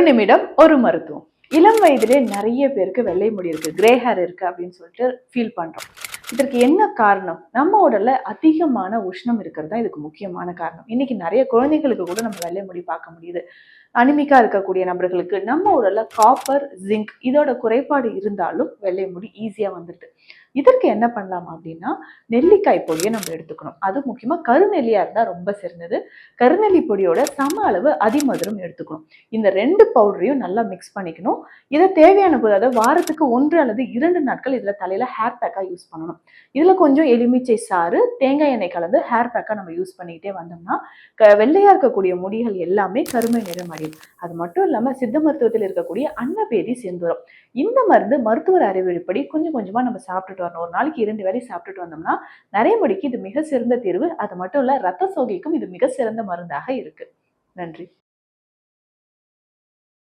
ஒரு நிமிடம் ஒரு மருத்துவம். இளம் வயதிலே நிறைய பேருக்கு வெள்ளை முடி இருக்கு கிரே ஹேர் இருக்கு அப்படின்னு சொல்லிட்டு ஃபீல் பண்றோம். இதற்கு என்ன காரணம்? நம்ம உடல்ல அதிகமான உஷ்ணம் இருக்கிறது தான் இதுக்கு முக்கியமான காரணம். இன்னைக்கு நிறைய குழந்தைகளுக்கு கூட நம்ம வெள்ளை முடி பார்க்க முடியுது. அனிமிக்கா இருக்கக்கூடிய நபர்களுக்கு நம்ம உடல்ல காப்பர் ஜிங்க் இதோட குறைபாடு இருந்தாலும் வெள்ளை முடி ஈஸியா வந்துடுது இதற்கு என்ன பண்ணலாம் அப்படின்னா நெல்லிக்காய் பொடியை நம்ம எடுத்துக்கணும். அது முக்கியமா கருநெல்லியா இருந்தா ரொம்ப சிறந்தது. கருநெல்லி பொடியோட சம அளவு அதிமதுரம் எடுத்துக்கணும். இந்த ரெண்டு பவுடரையும் நல்லா மிக்ஸ் பண்ணிக்கணும். இதை தேவையான போது அதாவது வாரத்துக்கு ஒன்று அல்லது இரண்டு நாட்கள் இதுல தலையில ஹேர் பேக்கா யூஸ் பண்ணணும். இதில் கொஞ்சம் எலுமிச்சை சாறு தேங்காய் எண்ணெய் கலந்து ஹேர் பேக்காக நம்ம யூஸ் பண்ணிக்கிட்டே வந்தோம்னா க- வெள்ளையாக இருக்கக்கூடிய முடிகள் எல்லாமே கருமை நிறம் அடையும். அது மட்டும் இல்லாமல் சித்த மருத்துவத்தில் இருக்கக்கூடிய அன்னபேதி செந்தூரம். இந்த மருந்து மருத்துவர் அறிவுரைப்படி கொஞ்சம் கொஞ்சமாக நம்ம சாப்பிட்டுட்டு வரணும். ஒரு நாளைக்கு இரண்டு வேலை சாப்பிட்டுட்டு வந்தோம்னா நிறைய முடிக்கு இது மிக சிறந்த தீர்வு. அது மட்டும் இல்லை ரத்த சோகைக்கும் இது மிக சிறந்த மருந்தாக இருக்குது நன்றி.